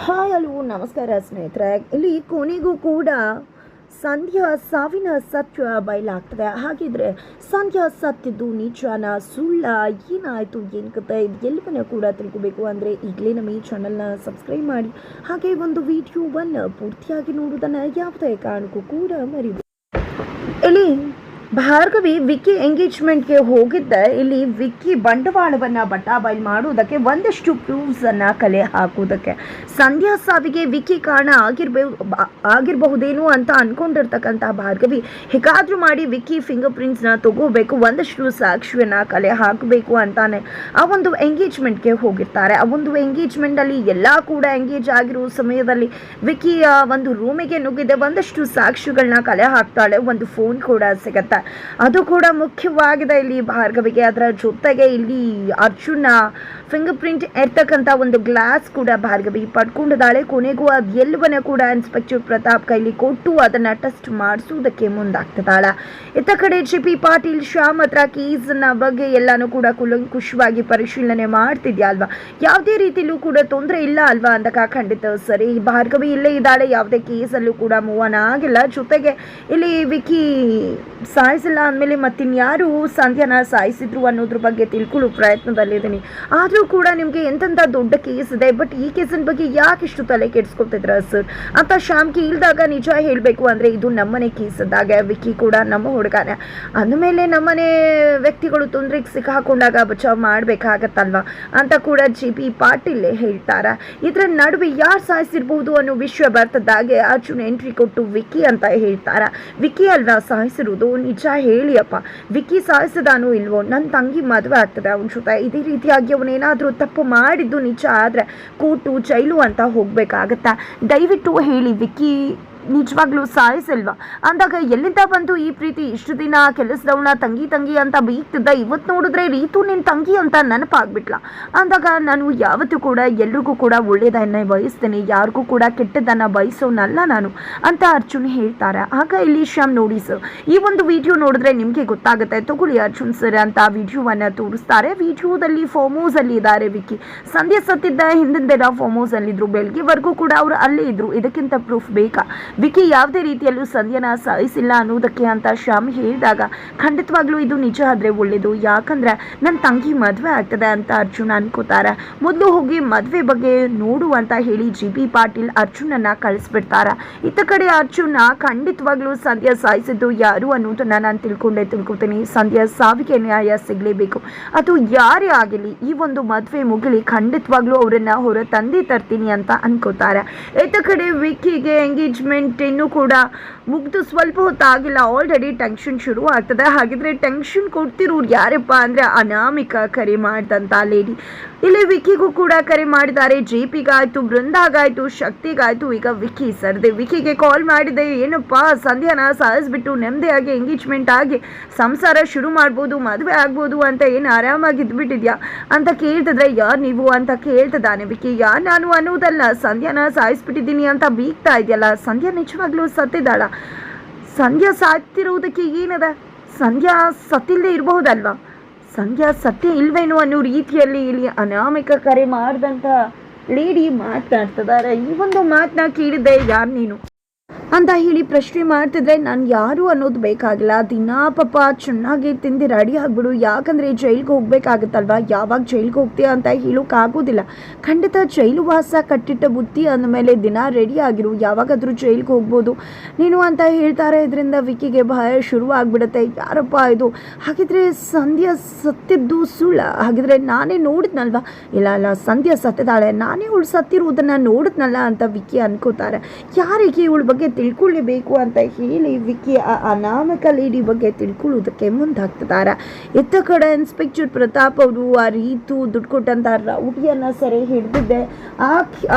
Hi hello, ನಮಸ್ಕಾರ ಸ್ನೇಹಿತರೆ. ಇಲ್ಲಿ ಕೊನೆಗೂ ಕೂಡ ಸಂಧ್ಯಾ ಸಾವಿನ ಸತ್ಯ ಬಯಲಾಗ್ತದೆ. ಹಾಗಿದ್ರೆ ಸಂಧ್ಯಾ ಸತ್ಯದ್ದು ನಿಜಾನ, ಸುಳ್ಳ ಏನಾಯಿತು, ಏನು ಕತೆ, ಇದು ಎಲ್ಲವನ್ನ ಕೂಡ ತಿಳ್ಕೊಬೇಕು ಅಂದರೆ ಈಗಲೇ ನಮ್ಮ ಈ ಚಾನಲ್ನ ಸಬ್ಸ್ಕ್ರೈಬ್ ಮಾಡಿ. ಹಾಗೆ ಒಂದು ವಿಡಿಯೋವನ್ನು ಪೂರ್ತಿಯಾಗಿ ನೋಡೋದನ್ನು ಯಾವುದೇ ಕಾರಣಕ್ಕೂ ಕೂಡ ಮರಿಬೇಕು ಇಲ್ಲಿ ಭಾರ್ಗವಿ ವಿಕ್ಕಿ ಎಂಗೇಜ್ಮೆಂಟ್ಗೆ ಹೋಗಿದ್ದ. ಇಲ್ಲಿ ವಿಕ್ಕಿ ಬಂಡವಾಳವನ್ನ ಬಟಾಬೈಲ್ ಮಾಡುವುದಕ್ಕೆ ಒಂದಷ್ಟು ಪ್ರೂಫ್ಸ್ ಅನ್ನ ಕಲೆ ಹಾಕುವುದಕ್ಕೆ. ಸಂಧ್ಯಾ ಸಾವಿಗೆ ವಿಕ್ಕಿ ಕಾರಣ ಆಗಿರ್ಬೇಕು ಆಗಿರಬಹುದೇನೋ ಅಂತ ಅಂದ್ಕೊಂಡಿರ್ತಕ್ಕಂಥ ಭಾರ್ಗವಿ ಹೇಗಾದ್ರೂ ಮಾಡಿ ವಿಕ್ಕಿ ಫಿಂಗರ್ ಪ್ರಿಂಟ್ಸ್ನ ತಗೋಬೇಕು, ಒಂದಷ್ಟು ಸಾಕ್ಷಿಯನ್ನು ಕಲೆ ಹಾಕಬೇಕು ಅಂತಾನೆ ಆ ಒಂದು ಎಂಗೇಜ್ಮೆಂಟ್ಗೆ ಹೋಗಿರ್ತಾರೆ. ಆ ಒಂದು ಎಂಗೇಜ್ಮೆಂಟ್ ಅಲ್ಲಿ ಎಲ್ಲ ಕೂಡ ಎಂಗೇಜ್ ಆಗಿರೋ ಸಮಯದಲ್ಲಿ ವಿಕ್ಕಿಯ ಒಂದು ರೂಮಿಗೆ ನುಗ್ಗಿದೆ, ಒಂದಷ್ಟು ಸಾಕ್ಷಿಗಳನ್ನ ಕಲೆ ಹಾಕ್ತಾಳೆ, ಒಂದು ಫೋನ್ ಕೂಡ ಸಿಗತ್ತೆ. ಅದು ಕೂಡ ಮುಖ್ಯವಾಗಿದೆ ಇಲ್ಲಿ ಭಾರ್ಗವಿಗೆ. ಅದರ ಜೊತೆಗೆ ಇಲ್ಲಿ ಅರ್ಜುನ ಫಿಂಗರ್ ಪ್ರಿಂಟ್ ಇರ್ತಕ್ಕಂಥ ಒಂದು ಗ್ಲಾಸ್ ಕೂಡ ಭಾರ್ಗವಿ ಪಡ್ಕೊಂಡಿದ್ದಾಳೆ. ಕೊನೆಗೂ ಅದು ಎಲ್ಲವನ್ನ ಕೂಡ ಇನ್ಸ್ಪೆಕ್ಟರ್ ಪ್ರತಾಪ್ ಕೈಲಿ ಕೊಟ್ಟು ಅದನ್ನ ಟೆಸ್ಟ್ ಮಾಡಿಸುವುದಕ್ಕೆ ಮುಂದಾಗ್ತದಾಳ ಇತ್ತ ಕಡೆ ಜಿ ಪಿ ಪಾಟೀಲ್ ಶ್ಯಾಮ್ ಹತ್ರ ಕೇಸ್ನ ಬಗ್ಗೆ ಎಲ್ಲಾನು ಕೂಡ ಕುಲಂಕುಷವಾಗಿ ಪರಿಶೀಲನೆ ಮಾಡ್ತಿದ್ಯಾ ಅಲ್ವಾ? ಯಾವುದೇ ರೀತಿಲೂ ಕೂಡ ತೊಂದರೆ ಇಲ್ಲ ಅಲ್ವಾ ಅಂದಕ ಖಂಡಿತ ಸರಿ. ಭಾರ್ಗವಿ ಇಲ್ಲೇ ಇದ್ದಾಳೆ, ಯಾವುದೇ ಕೇಸಲ್ಲೂ ಕೂಡ ಮೂವ್ ಆಗಿಲ್ಲ. ಜೊತೆಗೆ ಇಲ್ಲಿ ವಿಕಿ ಸಾಯಿಸಿಲ್ಲ ಅಂದಮೇಲೆ ಮತ್ತಿನ್ಯಾರು ಸಂಧ್ಯಾನ ಸಾಯಿಸಿದ್ರು ಅನ್ನೋದ್ರ ಬಗ್ಗೆ ತಿಳ್ಕೊಳ್ಳೋ ಪ್ರಯತ್ನದಲ್ಲಿದ್ದೀನಿ. ಆದರೂ ಕೂಡ ನಿಮಗೆ ಎಂತೆಂಥ ದೊಡ್ಡ ಕೇಸ್ ಇದೆ ಬಟ್ ಈ ಕೇಸಿನ ಬಗ್ಗೆ ಯಾಕೆ ಇಷ್ಟು ತಲೆ ಕೆಡಿಸ್ಕೊತಿದ್ರ ಸರ್ ಅಂತ ಶ್ಯಾಮ್ಗೆ ಇಲ್ದಾಗ ನಿಜ ಹೇಳಬೇಕು ಅಂದರೆ ಇದು ನಮ್ಮನೆ ಕೇಸ್ ಇದ್ದಾಗ, ವಿಕ್ಕಿ ಕೂಡ ನಮ್ಮ ಹುಡುಗನೇ. ಅಂದಮೇಲೆ ನಮ್ಮನೆ ವ್ಯಕ್ತಿಗಳು ತೊಂದರೆಗೆ ಸಿಕ್ಕಾಕೊಂಡಾಗ ಬಚಾವ್ ಮಾಡಬೇಕಾಗತ್ತಲ್ವಾ ಅಂತ ಕೂಡ ಜಿ ಪಿ ಪಾಟೀಲ್ ಹೇಳ್ತಾರ. ಇದರ ನಡುವೆ ಯಾರು ಸಾಯಿಸಿರ್ಬೋದು ಅನ್ನೋ ವಿಷಯ ಬರ್ತದಾಗೆ ಅರ್ಜುನ್ ಎಂಟ್ರಿ ಕೊಟ್ಟು ವಿಕ್ಕಿ ಅಂತ ಹೇಳ್ತಾರ. ವಿಕ್ಕಿ ಅಲ್ವಾ ಸಾಯಿಸಿರುವುದು ನಿಜ ಹೇಳಿಯಪ್ಪ. ವಿಕ್ಕಿ ಸಾಯಿಸದಾನು ಇಲ್ವೋ? ನನ್ನ ತಂಗಿ ಮದುವೆ ಆಗ್ತದೆ. ಅವನ ಶುತ ಇದೇ ರೀತಿಯಾಗಿ ಅವನೇನಾದರೂ ತಪ್ಪು ಮಾಡಿದ್ದು ನಿಜ ಆದರೆ, ಕೂಟು, ಜೈಲು ಅಂತ ಹೋಗಬೇಕಾಗತ್ತಾ? ದಯವಿಟ್ಟು ಹೇಳಿ, ವಿಕ್ಕಿ ನಿಜವಾಗ್ಲೂ ಸಾಯಿಸಲ್ವಾ? ಅಂದಾಗ ಎಲ್ಲಿಂದ ಬಂತು ಈ ಪ್ರೀತಿ? ಇಷ್ಟು ದಿನ ಕೆಲಸದವನ ತಂಗಿ ತಂಗಿ ಅಂತ ಬೀಗ್ತಿದ್ದ ಇವತ್ತು ನೋಡಿದ್ರೆ ರೀತು ನಿನ್ನ ತಂಗಿ ಅಂತ ನೆನಪಾಗ್ಬಿಟ್ಲ. ಅಂದಾಗ ನಾನು ಯಾವತ್ತೂ ಕೂಡ ಎಲ್ರಿಗೂ ಕೂಡ ಒಳ್ಳೇದನ್ನ ಬಯಸ್ತೇನೆ, ಯಾರಿಗೂ ಕೂಡ ಕೆಟ್ಟದನ್ನ ಬಯಸೋನಲ್ಲ ನಾನು ಅಂತ ಅರ್ಜುನ್ ಹೇಳ್ತಾರೆ. ಆಗ ಇಲ್ಲಿ ಶ್ಯಾಮ್ ನೋಡಿ, ಸರ್, ಈ ಒಂದು ವಿಡಿಯೋ ನೋಡಿದ್ರೆ ನಿಮಗೆ ಗೊತ್ತಾಗುತ್ತೆ. ತಗೊಳ್ಳಿ ಅರ್ಜುನ್ ಸರ್ ಅಂತ ವಿಡಿಯೋವನ್ನ ತೋರಿಸ್ತಾರೆ. ವಿಡಿಯೋದಲ್ಲಿ ಫಾರ್ಮ್ ಅಲ್ಲಿ ಇದ್ದಾರೆ ವಿಕ್ಕಿ. ಸಂಧ್ಯಾ ಸತ್ತಿದ್ದ ಹಿಂದಿನ ದಿನ ಫಾರ್ಮ್ ಅಲ್ಲಿದ್ರು. ಬೆಳಗ್ಗೆವರೆಗೂ ಕೂಡ ಅವರು ಅಲ್ಲೇ ಇದ್ದರು ಇದಕ್ಕಿಂತ ಪ್ರೂಫ್ ಬೇಕಾ? ವಿಕಿ ಯಾವುದೇ ರೀತಿಯಲ್ಲೂ ಸಂಧ್ಯನ ಸಾಯಿಸಿಲ್ಲ ಅನ್ನೋದಕ್ಕೆ ಅಂತ ಶ್ಯಾಮ್ ಹೇಳಿದಾಗ, ಖಂಡಿತವಾಗ್ಲೂ ಇದು ನಿಜ ಆದರೆ ಒಳ್ಳೆಯದು ಯಾಕಂದ್ರೆ ನನ್ನ ತಂಗಿ ಮದುವೆ ಆಗ್ತದೆ ಅಂತ ಅರ್ಜುನ ಅನ್ಕೋತಾರೆ. ಮೊದಲು ಹೋಗಿ ಮದುವೆ ಬಗ್ಗೆ ನೋಡು ಅಂತ ಹೇಳಿ ಜಿ ಬಿ ಪಾಟೀಲ್ ಅರ್ಜುನನ್ನ ಕಳಿಸ್ಬಿಡ್ತಾರೆ. ಇತ್ತ ಕಡೆ ಅರ್ಜುನ ಖಂಡಿತವಾಗ್ಲೂ ಸಂಧ್ಯಾ ಸಾಯಿಸಿದ್ದು ಯಾರು ಅನ್ನೋದನ್ನ ನಾನು ತಿಳ್ಕೊಂಡೇ ತಿಳ್ಕೊತೀನಿ. ಸಂಧ್ಯಾ ಸಾವಿಗೆ ನ್ಯಾಯ ಸಿಗಲೇಬೇಕು. ಅದು ಯಾರೇ ಆಗಲಿ ಈ ಒಂದು ಮದುವೆ ಮುಗಿಲಿ ಖಂಡಿತವಾಗ್ಲೂ ಅವರನ್ನ ಹೊರ ತಂದೆ ತರ್ತೀನಿ ಅಂತ ಅನ್ಕೋತಾರೆ. ಇತ್ತ ಕಡೆ ವಿಕ್ಕಿಗೆ ಎಂಗೇಜ್ಮೆಂಟ್ ಇನ್ನೂ ಕೂಡ ಮುಗ್ದು ಸ್ವಲ್ಪ ಹೊತ್ತಾಗಿಲ್ಲ. ಆಲ್ರೆಡಿ ಟೆನ್ಷನ್ ಶುರು ಆಗ್ತದೆ. ಹಾಗಿದ್ರೆ ಟೆನ್ಷನ್ ಕೊಡ್ತಿರೋರು ಯಾರಪ್ಪ ಅಂದರೆ ಅನಾಮಿಕ ಕರೆ ಮಾಡಿದಂಥ ಲೇಡಿ ಇಲ್ಲಿ ವಿಕಿಗೂ ಕೂಡ ಕರೆ ಮಾಡಿದ್ದಾರೆ. ಜೆ ಪಿಗಾಯ್ತು ಬೃಂದಾಗಾಯ್ತು ಶಕ್ತಿಗಾಯ್ತು. ಈಗ ವಿಕ್ಕಿ ಸರ್ದೆ. ವಿಕಿಗೆ ಕಾಲ್ ಮಾಡಿದೆ, ಏನಪ್ಪ, ಸಂಧ್ಯಾನ ಸಾಯಿಸ್ಬಿಟ್ಟು ನೆಮ್ಮದಿಯಾಗಿ ಎಂಗೇಜ್ಮೆಂಟ್ ಆಗಿ ಸಂಸಾರ ಶುರು ಮಾಡ್ಬೋದು, ಮದುವೆ ಆಗ್ಬೋದು ಅಂತ ಏನು ಆರಾಮಾಗಿ ಇದ್ಬಿಟ್ಟಿದ್ಯಾ ಅಂತ ಕೇಳ್ತಿದ್ರೆ, ಯಾರ್ ನೀವು? ಅಂತ ಕೇಳ್ತಿದ್ದಾನೆ ವಿಕ್ಕಿ ಯಾ ನಾನು ಅನ್ನುವುದಲ್ಲ. ಸಂಧ್ಯಾನ ಸಾಯಿಸ್ಬಿಟ್ಟಿದ್ದೀನಿ ಅಂತ ಬೀಗ್ತಾ ಇದೆಯಲ್ಲ. ಸಂಧ್ಯಾ ನಿಜವಾಗ್ಲೂ ಸತ್ತಿದ್ದಾಳ? ಸಂಧ್ಯಾ ಸಾಯ್ತಿರುವುದಕ್ಕೆ ಏನದ? ಸಂಧ್ಯಾ ಸತ್ತಿಲ್ಲದೆ ಇರಬಹುದಲ್ವಾ? ಸಂಧ್ಯಾ ಸತ್ಯ ಇಲ್ವೇನೋ ಅನ್ನೋ ರೀತಿಯಲ್ಲಿ ಇಲ್ಲಿ ಅನಾಮಿಕ ಕರೆ ಮಾಡಿದಂಥ ಲೇಡಿ ಮಾತನಾಡ್ತಿದ್ದಾರೆ ಈ ಒಂದು ಮಾತನ್ನ ಕೇಳಿದ್ದೆ ಯಾರು ನೀನು? ಅಂತ ಹೇಳಿ ಪ್ರಶ್ನೆ ಮಾಡ್ತಿದ್ರೆ ನಾನು ಯಾರು ಅನ್ನೋದು ಬೇಕಾಗಿಲ್ಲ. ದಿನಾ ಪಾಪ ಚೆನ್ನಾಗಿ ತಿಂದು ರೆಡಿ ಆಗ್ಬಿಡು. ಯಾಕಂದರೆ ಜೈಲ್ಗೆ ಹೋಗ್ಬೇಕಾಗತ್ತಲ್ವಾ? ಯಾವಾಗ ಜೈಲ್ಗೆ ಹೋಗ್ತೀಯ ಅಂತ ಹೇಳೋಕ್ಕಾಗೋದಿಲ್ಲ ಖಂಡಿತ ಜೈಲು ವಾಸ ಕಟ್ಟಿಟ್ಟ ಬುದ್ಧಿ ಅಂದಮೇಲೆ ದಿನ ರೆಡಿ ಆಗಿರು. ಯಾವಾಗಾದರೂ ಜೈಲ್ಗೆ ಹೋಗ್ಬೋದು. ನೀನು ಅಂತ ಹೇಳ್ತಾರೆ ಇದರಿಂದ ವಿಕಿಗೆ ಭಯ ಶುರು ಆಗ್ಬಿಡುತ್ತೆ. ಯಾರಪ್ಪ ಇದು? ಹಾಗಿದ್ರೆ ಸಂಧ್ಯಾ ಸತ್ತಿದ್ದು ಸುಳ್ಳ. ಹಾಗಿದ್ರೆ ನಾನೇ ನೋಡಿದ್ನಲ್ವ? ಇಲ್ಲ ಅಲ್ಲ ಸಂಧ್ಯಾ ಸತ್ತದಾಳೆ ನಾನೇ ಇವಳು ಸತ್ತಿರುವುದನ್ನು ನೋಡಿದ್ನಲ್ಲ ಅಂತ ವಿಕ್ಕಿ ಅನ್ಕೋತಾರೆ. ಯಾರಿಗೆ ಇವಳ ಬಗ್ಗೆ ತಿಳ್ಕೊಳ್ಳೇಬೇಕು ಅಂತ ಹೇಳಿ ವಿಕಿ ಆ ಅನಾಮಕ ಲೇಡಿ ಬಗ್ಗೆ ತಿಳ್ಕೊಳ್ಳೋದಕ್ಕೆ ಮುಂದಾಗ್ತಿದ್ದಾರೆ ಇತ್ತ ಕಡೆ ಇನ್ಸ್ಪೆಕ್ಟರ್ ಪ್ರತಾಪ್ ಅವರು ಆ ರೀತು ದುಡ್ಡು ಕೊಟ್ಟಂತ ರೌಡಿಯನ್ನ ಸೆರೆ ಹಿಡಿದಿದ್ದೆ ಆ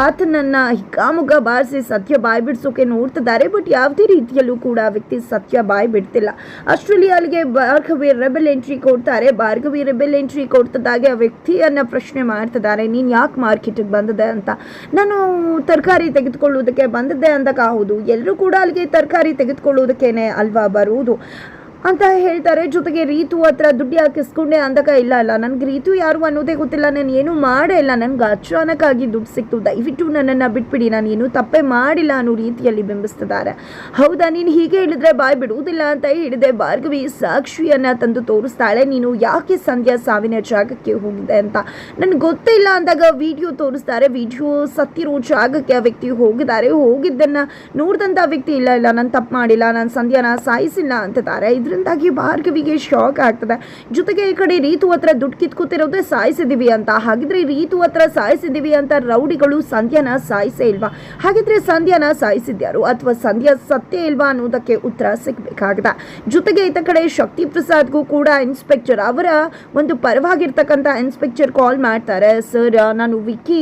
ಆತನನ್ನ ಹಿಕ್ಕಾಮುಗ ಬಾರಿಸಿ ಸತ್ಯ ಬಾಯಿ ಬಿಡಿಸೋಕೆ ನೋಡ್ತಿದ್ದಾರೆ ಬಟ್ ಯಾವುದೇ ರೀತಿಯಲ್ಲೂ ಕೂಡ ವ್ಯಕ್ತಿ ಸತ್ಯ ಬಾಯಿ ಬಿಡ್ತಿಲ್ಲ. ಅಷ್ಟರಲ್ಲಿ ಅಲ್ಲಿಗೆ ಭಾರ್ಗವಿ ರೆಬೆಲ್ ಎಂಟ್ರಿ ಕೊಡ್ತಾರೆ. ಭಾರ್ಗವಿ ರೆಬೆಲ್ ಎಂಟ್ರಿ ಕೊಡ್ತಿದ್ದಾಗೆ ಆ ವ್ಯಕ್ತಿಯನ್ನ ಪ್ರಶ್ನೆ ಮಾಡ್ತಿದ್ದಾರೆ ನೀನು ಯಾಕೆ ಮಾರ್ಕೆಟಿಗೆ ಬಂದಿದೆ ಅಂತ. ನಾನು ತರಕಾರಿ ತೆಗೆದುಕೊಳ್ಳುವುದಕ್ಕೆ ಬಂದಿದ್ದೆ ಅಂದಾಗ ಹೌದು ಎಲ್ಲರೂ ಕೂಡ ಅಲ್ಲಿಗೆ ತರಕಾರಿ ತೆಗೆದುಕೊಳ್ಳುವುದಕ್ಕೇನೆ ಅಲ್ವಾ ಬರುವುದು? ಅಂತ ಹೇಳ್ತಾರೆ. ಜೊತೆಗೆ ರೀತು ಹತ್ರ ದುಡ್ಡು ಹಾಕಿಸ್ಕೊಂಡೆ ಅಂದಾಗ ಇಲ್ಲ ಇಲ್ಲ ನನಗೆ ರೀತು ಯಾರು ಅನ್ನೋದೇ ಗೊತ್ತಿಲ್ಲ. ನಾನು ಏನು ಮಾಡೇ ಇಲ್ಲ. ನನಗೆ ಅಚಾನಕ್ಕಾಗಿ ದುಡ್ಡು ಸಿಕ್ತು. ದಯವಿಟ್ಟು ನನ್ನನ್ನು ಬಿಟ್ಬಿಡಿ. ನಾನು ಏನು ತಪ್ಪೇ ಮಾಡಿಲ್ಲ ಅನ್ನೋ ರೀತಿಯಲ್ಲಿ ಬಿಂಬಿಸ್ತಿದ್ದಾರೆ. ಹೌದಾ? ನೀನು ಹೀಗೆ ಹೇಳಿದ್ರೆ ಬಾಯ್ ಬಿಡುವುದಿಲ್ಲ ಅಂತ ಹೇಳಿದೆ. ಭಾರ್ಗವಿ ಸಾಕ್ಷಿಯನ್ನು ತಂದು ತೋರಿಸ್ತಾಳೆ. ನೀನು ಯಾಕೆ ಸಂಧ್ಯಾ ಸಾವಿನ ಜಾಗಕ್ಕೆ ಹೋಗಿದೆ ಅಂತ. ನನಗೆ ಗೊತ್ತಿಲ್ಲ ಅಂದಾಗ ವಿಡಿಯೋ ತೋರಿಸ್ತಾರೆ. ವಿಡಿಯೋ ಸತ್ತಿರೋ ಜಾಗಕ್ಕೆ ಆ ವ್ಯಕ್ತಿ ಹೋಗಿದ್ದಾರೆ. ಹೋಗಿದ್ದನ್ನು ನೋಡಿದಂಥ ವ್ಯಕ್ತಿ ಇಲ್ಲ. ಇಲ್ಲ, ನಾನು ತಪ್ಪು ಮಾಡಿಲ್ಲ. ನಾನು ಸಂಧ್ಯಾನ ಸಾಯಿಸಿಲ್ಲ ಅಂತಿದ್ದಾರೆ ಇದರಿಂದಾಗಿ ಭಾರ್ಗವಿಗೆ ಶಾಕ್ ಆಗ್ತದೆ. ಜೊತೆಗೆ ಈ ಕಡೆ ರೀತು ಹತ್ರ ದುಡ್ಡು ಕಿತ್ಕೋತಿರೋದೇ ಸಾಯಿಸಿದೀವಿ ಅಂತ. ಹಾಗಿದ್ರೆ ರೀತು ಹತ್ರ ಸಾಯಿಸಿದೀವಿ ಅಂತ ರೌಡಿಗಳು ಸಂಧ್ಯಾನ ಸಾಯಿಸೇ ಇಲ್ವಾ? ಹಾಗಿದ್ರೆ ಸಂಧ್ಯಾನ ಸಾಯಿಸಿದ್ಯಾರು ಅಥವಾ ಸಂಧ್ಯಾ ಸತ್ಯ ಇಲ್ವಾ ಅನ್ನೋದಕ್ಕೆ ಉತ್ತರ ಸಿಗ್ಬೇಕಾಗದ. ಜೊತೆಗೆ ಈತ ಕಡೆ ಶಕ್ತಿ ಪ್ರಸಾದ್ಗೂ ಕೂಡ ಇನ್ಸ್ಪೆಕ್ಟರ್ ಅವರ ಒಂದು ಪರವಾಗಿರ್ತಕ್ಕಂಥ ಇನ್ಸ್ಪೆಕ್ಟರ್ ಕಾಲ್ ಮಾಡ್ತಾರೆ. ಸರ್, ನಾನು ವಿಕ್ಕಿ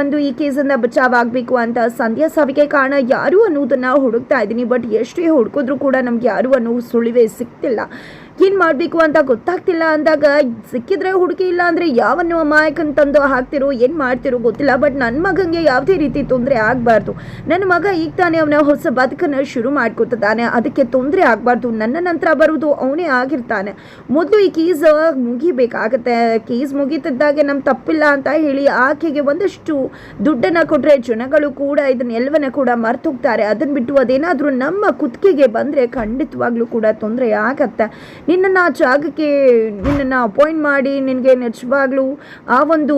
ಒಂದು ಈ ಕೇಸಿಂದ ಬಚಾವ್ ಆಗಬೇಕು ಅಂತ ಸಂಧ್ಯಾ ಸಾವಿಗೆ ಕಾರಣ ಯಾರು ಅನ್ನೋದನ್ನ ಹುಡುಕ್ತಾ ಇದ್ದೀನಿ. ಬಟ್ ಎಷ್ಟೇ ಹುಡುಕಿದ್ರು ಕೂಡ ನಮ್ಗೆ ಯಾರು ಅನ್ನೋ ಸುಳಿವೇ ಸಿಗ್ತಿಲ್ಲ ಏನು ಮಾಡಬೇಕು ಅಂತ ಗೊತ್ತಾಗ್ತಿಲ್ಲ ಅಂದಾಗ ಸಿಕ್ಕಿದ್ರೆ ಹುಡುಕಿ ಇಲ್ಲ ಅಂದರೆ ಯಾವನ್ನು ಅಮಾಯಕನ್ ತಂದು ಹಾಕ್ತಿರೋ, ಏನು ಮಾಡ್ತಿರೋ ಗೊತ್ತಿಲ್ಲ. ಬಟ್ ನನ್ನ ಮಗಂಗೆ ಯಾವುದೇ ರೀತಿ ತೊಂದರೆ ಆಗಬಾರ್ದು. ನನ್ನ ಮಗ ಈಗ ತಾನೇ ಅವನ ಹೊಸ ಬದುಕನ್ನು ಶುರು ಮಾಡ್ಕೊತಿದ್ದಾನೆ. ಅದಕ್ಕೆ ತೊಂದರೆ ಆಗಬಾರ್ದು. ನನ್ನ ನಂತರ ಬರುವುದು ಅವನೇ ಆಗಿರ್ತಾನೆ. ಮೊದಲು ಈ ಕೀಸ್ ಮುಗಿಬೇಕಾಗತ್ತೆ. ಕೀಸ್ ಮುಗೀತಿದ್ದಾಗೆ ನಮ್ಮ ತಪ್ಪಿಲ್ಲ ಅಂತ ಹೇಳಿ ಆಕೆಗೆ ಒಂದಷ್ಟು ದುಡ್ಡನ್ನು ಕೊಟ್ಟರೆ ಜನಗಳು ಕೂಡ ಇದನ್ನೆಲ್ಲವನ್ನ ಕೂಡ ಮರ್ತೋಗ್ತಾರೆ. ಅದನ್ನು ಬಿಟ್ಟು ಅದೇನಾದರೂ ನಮ್ಮ ಕುತ್ತಿಗೆಗೆ ಬಂದರೆ ಖಂಡಿತವಾಗ್ಲೂ ಕೂಡ ತೊಂದರೆ ಆಗತ್ತೆ. ನಿನ್ನನ್ನು ಆ ಜಾಗಕ್ಕೆ ನಿನ್ನನ್ನು ಅಪಾಯಿಂಟ್ ಮಾಡಿ ನಿನಗೆ ನಿಜವಾಗ್ಲೂ ಆ ಒಂದು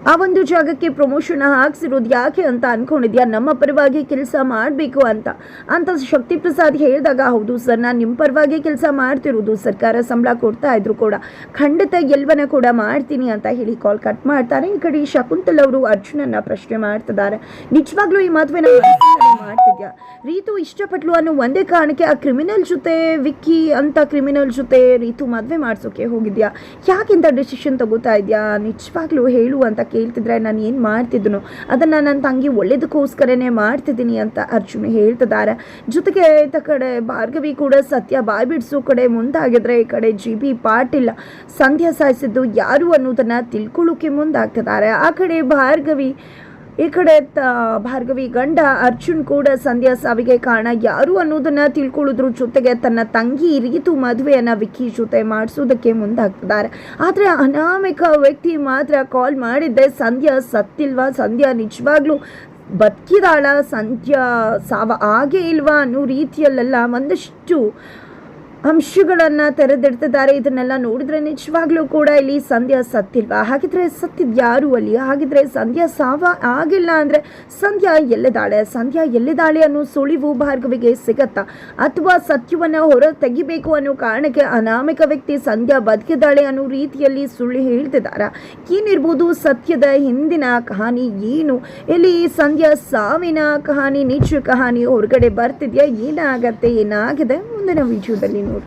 ಆ ಒಂದು ಜಾಗಕ್ಕೆ ಪ್ರಮೋಷನ್ ಹಾಕ್ಸಿರೋದು ಯಾಕೆ ಅಂತ ಅನ್ಕೊಂಡಿದ್ಯಾ? ನಮ್ಮ ಪರವಾಗಿ ಕೆಲಸ ಮಾಡಬೇಕು ಅಂತ. ಅಂತ ಶಕ್ತಿ ಪ್ರಸಾದ್ ಹೇಳಿದಾಗ, ಹೌದು ಸರ್, ನಾನು ನಿಮ್ಮ ಪರವಾಗಿ ಕೆಲಸ ಮಾಡ್ತಿರೋದು. ಸರ್ಕಾರ ಸಂಬಳ ಕೊಡ್ತಾ ಇದ್ರು ಕೂಡ. ಖಂಡಿತ ಗೆಲ್ವನ ಕೂಡ ಮಾಡ್ತೀನಿ ಅಂತ ಹೇಳಿ ಕಾಲ್ ಕಟ್ ಮಾಡ್ತಾರೆ. ಈ ಕಡೆ ಶಕುಂತಲ್ ಅವರು ಅರ್ಜುನನ್ನ ಪ್ರಶ್ನೆ ಮಾಡ್ತಿದ್ದಾರೆ. ನಿಜವಾಗ್ಲೂ ಈ ಮದುವೆನ ಮಾಡ್ತಿದ್ಯಾ? ರೀತು ಇಷ್ಟಪಟ್ಲು ಅನ್ನೋ ಒಂದೇ ಕಾರಣಕ್ಕೆ ಆ ಕ್ರಿಮಿನಲ್ ಜೊತೆ ವಿಕ್ಕಿ ಅಂತ ಕ್ರಿಮಿನಲ್ ಜೊತೆ ರೀತು ಮದುವೆ ಮಾಡ್ಸೋಕೆ ಹೋಗಿದ್ಯಾ? ಯಾಕಿಂತ ಡಿಸಿಷನ್ ತಗೋತಾ ಇದೆಯಾ? ನಿಜವಾಗ್ಲೂ ಹೇಳು ಅಂತ ಕೇಳ್ತಿದ್ರೆ ನಾನು ಏನು ಮಾಡ್ತಿದ್ದನು ಅದನ್ನು ನನ್ನ ತಂಗಿ ಒಳ್ಳೇದಕ್ಕೋಸ್ಕರನೇ ಮಾಡ್ತಿದ್ದೀನಿ ಅಂತ ಅರ್ಜುನ್ ಹೇಳ್ತಿದ್ದಾರೆ. ಜೊತೆಗೆ ಈತ ಕಡೆ ಭಾರ್ಗವಿ ಕೂಡ ಸತ್ಯ ಬಾಯ್ ಬಿಡಿಸೋ ಕಡೆ ಮುಂದಾಗಿದ್ರೆ ಈ ಕಡೆ ಜಿ ಬಿ ಪಾಟೀಲ್ ಸಂಧ್ಯಾ ಸಾಯಿಸಿದ್ದು ಯಾರು ಅನ್ನೋದನ್ನು ತಿಳ್ಕೊಳ್ಳೋಕೆ ಮುಂದಾಗ್ತಿದ್ದಾರೆ. ಆ ಕಡೆ ಭಾರ್ಗವಿ ಈ ಕಡೆ ಭಾರ್ಗವಿ ಗಂಡ ಅರ್ಜುನ್ ಕೂಡ ಸಂಧ್ಯಾ ಸಾವಿಗೆ ಕಾರಣ. ಯಾರು ಅನ್ನೋದನ್ನ ತಿಳ್ಕೊಳ್ಳೋದ್ರ ಜೊತೆಗೆ ತನ್ನ ತಂಗಿ ರೀತು ಮದುವೆಯನ್ನ ವಿಕ್ಕಿ ಜೊತೆ ಮಾಡಿಸೋದಕ್ಕೆ ಮುಂದಾಗ್ತಿದ್ದಾರೆ. ಆದರೆ ಅನಾಮಿಕ ವ್ಯಕ್ತಿ ಮಾತ್ರ ಕಾಲ್ ಮಾಡಿದ್ದೆ ಸಂಧ್ಯಾ ಸತ್ತಿಲ್ವಾ? ಸಂಧ್ಯಾ ನಿಜವಾಗ್ಲೂ ಬದುಕಿದಾಳ? ಸಂಧ್ಯಾ ಸಾವ ಆಗೇ ಇಲ್ವಾ ಅನ್ನೋ ರೀತಿಯಲ್ಲೆಲ್ಲ ಒಂದಷ್ಟು ಅಂಶಗಳನ್ನು ತೆರೆದಿಡ್ತಿದ್ದಾರೆ. ಇದನ್ನೆಲ್ಲ ನೋಡಿದ್ರೆ ನಿಜವಾಗ್ಲೂ ಕೂಡ ಇಲ್ಲಿ ಸಂಧ್ಯಾ ಸತ್ತಿಲ್ವಾ? ಹಾಗಿದ್ರೆ ಸತ್ತಿದ್ ಯಾರು ಅಲ್ಲಿ? ಹಾಗಿದ್ರೆ ಸಂಧ್ಯಾ ಸಾವ ಆಗಿಲ್ಲ ಅಂದರೆ ಸಂಧ್ಯಾ ಎಲ್ಲಿದ್ದಾಳೆ? ಸಂಧ್ಯಾ ಎಲ್ಲಿದ್ದಾಳೆ ಅನ್ನೋ ಸುಳಿವು ಭಾರ್ಗವಿಗೆ ಸಿಗತ್ತಾ? ಅಥವಾ ಸತ್ಯವನ್ನು ಹೊರ ತೆಗಿಬೇಕು ಅನ್ನೋ ಕಾರಣಕ್ಕೆ ಅನಾಮಿಕ ವ್ಯಕ್ತಿ ಸಂಧ್ಯಾ ಬದುಕಿದ್ದಾಳೆ ಅನ್ನೋ ರೀತಿಯಲ್ಲಿ ಸುಳ್ಳು ಹೇಳ್ತಿದ್ದಾರ? ಏನಿರ್ಬೋದು ಸತ್ಯದ ಹಿಂದಿನ ಕಹಾನಿ ಏನು? ಇಲ್ಲಿ ಸಂಧ್ಯಾ ಸಾವಿನ ಕಹಾನಿ ನೀಚು ಕಹಾನಿ ಹೊರಗಡೆ ಬರ್ತಿದ್ಯಾ? ಏನಾಗತ್ತೆ? ಏನಾಗಿದೆ? ಮುಂದಿನ ವಿಡಿಯೋದಲ್ಲಿ ನೋಡಿ